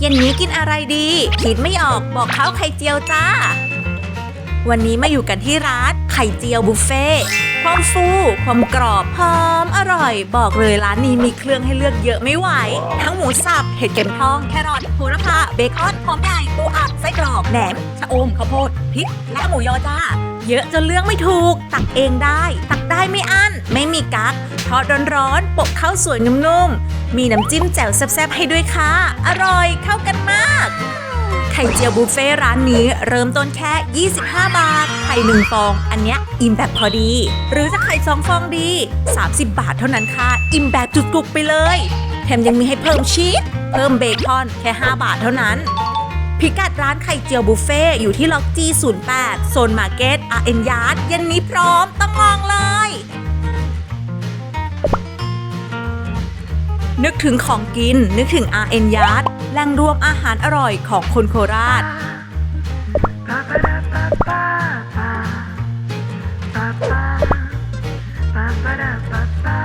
เย็นนี้กินอะไรดี คิดไม่ออกบอกเขาไข่เจียวจ้า วันนี้มาอยู่กันที่ร้านไข่เจียวบุฟเฟ่ต์ความฟูความกรอบหอมอร่อย บอกเลยร้านนี้มีเครื่องให้เลือกเยอะไม่ไหว ทั้งหมูสับ เห็ดเข็มทอง แครอทโหระพาเบคอนหอมใหญ่ปูอัดไส้กรอกแหนมชะอมข้าวโพดพริกและหมูยอจ้า เยอะจนเลือกไม่ถูก ตักเองได้ ตักได้ไม่อั้นไม่มีกั๊กทอดร้อนๆโปะข้าวสวยนุ่มๆ มีน้ำจิ้มแจ่วแซ่บๆให้ด้วยค่ะ อร่อยเข้ากันมาก ไข่เจียวบุฟเฟ่ร้านนี้เริ่มต้นแค่ 25 บาท ไข่หนึ่งฟอง อันเนี้ยอิ่มแบบพอดี หรือจะไข่สองฟองดี 30 บาทเท่านั้นค่ะ อิ่มแบบจุกๆไปเลย แถมยังมีให้เพิ่มชีส เพิ่มเบคอนแค่ 5 บาทเท่านั้นพิกัดร้านไข่เจียวบุฟเฟ่อยู่ที่ล็อกจี08โซนมาร์เก็ตอาร์เอ็นยาร์ดเย็นนี้พร้อมต้องลองเลย นึกถึงของกิน นึกถึง RN าร์ดแหล่งรวมอาหารอร่อยของคนโคราช Ba-ba-da-ba-ba. Ba-ba. Ba-ba-da-ba-ba.